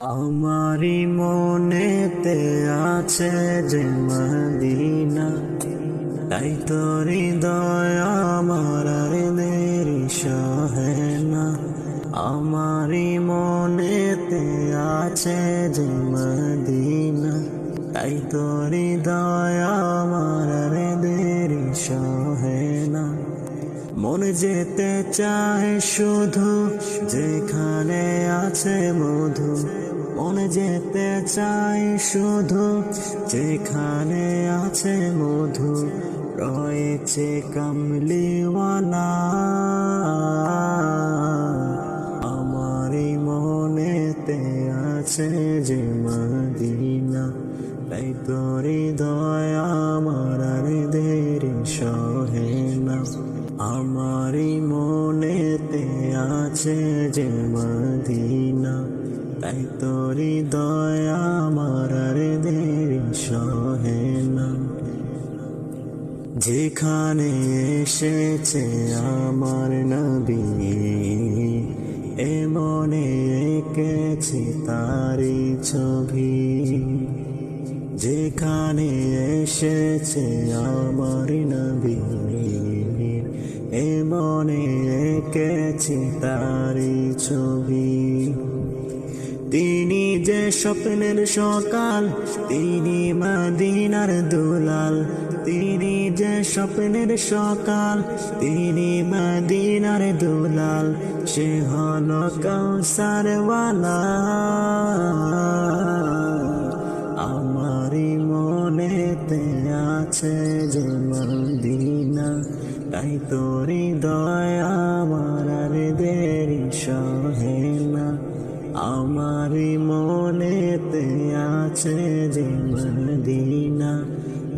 আমারি মনেতে আছে যে মদিনা। তাই তোর হৃদয় আমার দেরি সহে না। আমারি মনেতে আছে যে মদিনা। তাই তোর হৃদয় আমার দেরি সহে মন যেতে চায় শুধু, যেখানে আছে মধু। মন যেতে চায় শুধু, যেখানে আছে মধু। রয়েছে কামলিওয়ালা। আমারই মনেতে আছে যে মদিনা। তাই তোরি দয়া আমার আছে যে মদিনা, তাই তোরি দয়া আমার দেরি সহে না। যেখানে এসেছে আমার নবী এমনে এঁকেছি তারি ছবি। যেখানে এসেছে আমার নবী এমনে এঁকেছি তারি ছবি? তিনি যে স্বপ্নের সকাল, তিনি মদিনার দুলাল। তিনি যে স্বপ্নের সকাল, তিনি মদিনার দুলাল। সে হল কৌসারওয়ালা আমারই মনেতে আছে যে মদিনা, তাই তোরি মদিনা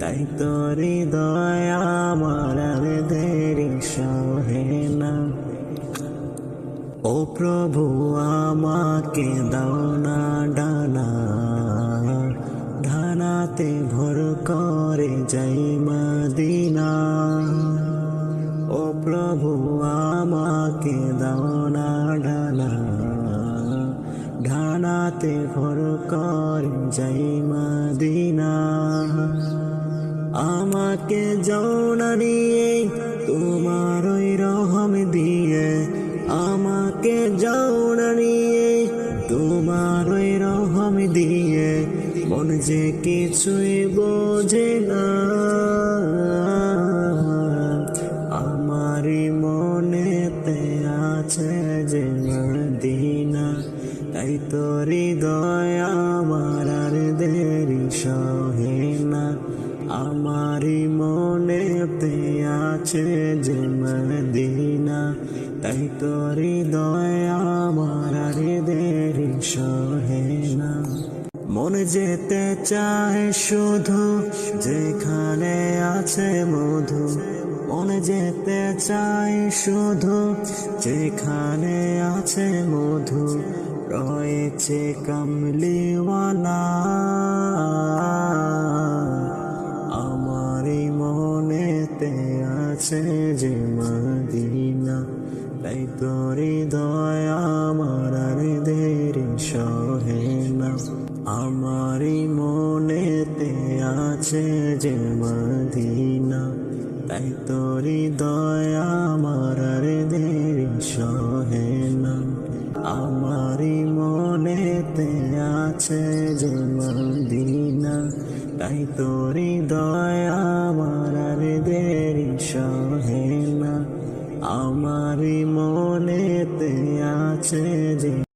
তাই তোরি দয়া আমার দেরি সহে না। ও প্রভু, আমাকে দাও না ডানা, ধানাতে ভর করে যাই মদিনা। ও প্রভু, আমাকে দাও ঢানাতে ভর করে যাই মদিনা। আমাকে যৌনা নিয়ে তোমার ওই রহম দিয়ে। আমাকে যৌনা নিয়ে তোমার ওই রহম দিয়ে। মন যে কিছুই বোঝে না। তাই তোরি দয়া আমার আর দেরি সহে না। আমারই মনেতে আছে যে মদিনা। তাই তোরি দয়া আমার আর দেরি সহে না। মন যেতে চায় শুধু, যেখানে আছে মধু। মন যেতে চায় শুধু, যেখানে আছে মধু। রয়েছে কামলিওয়ালা। আমারই মনেতে আছে যে মদিনা, তাই তোরি দয়া আমার আর দেরি সহে না। আমারই মনেতে আছে যে মদিনা, তাই তোরি দয়া আমার আর দেরি সহে না। আমারই মনেতে আছে যে মদিনা তাই তোরি দয়া আমার আর দেরি সহে না। আমারই মনেতে আছে যে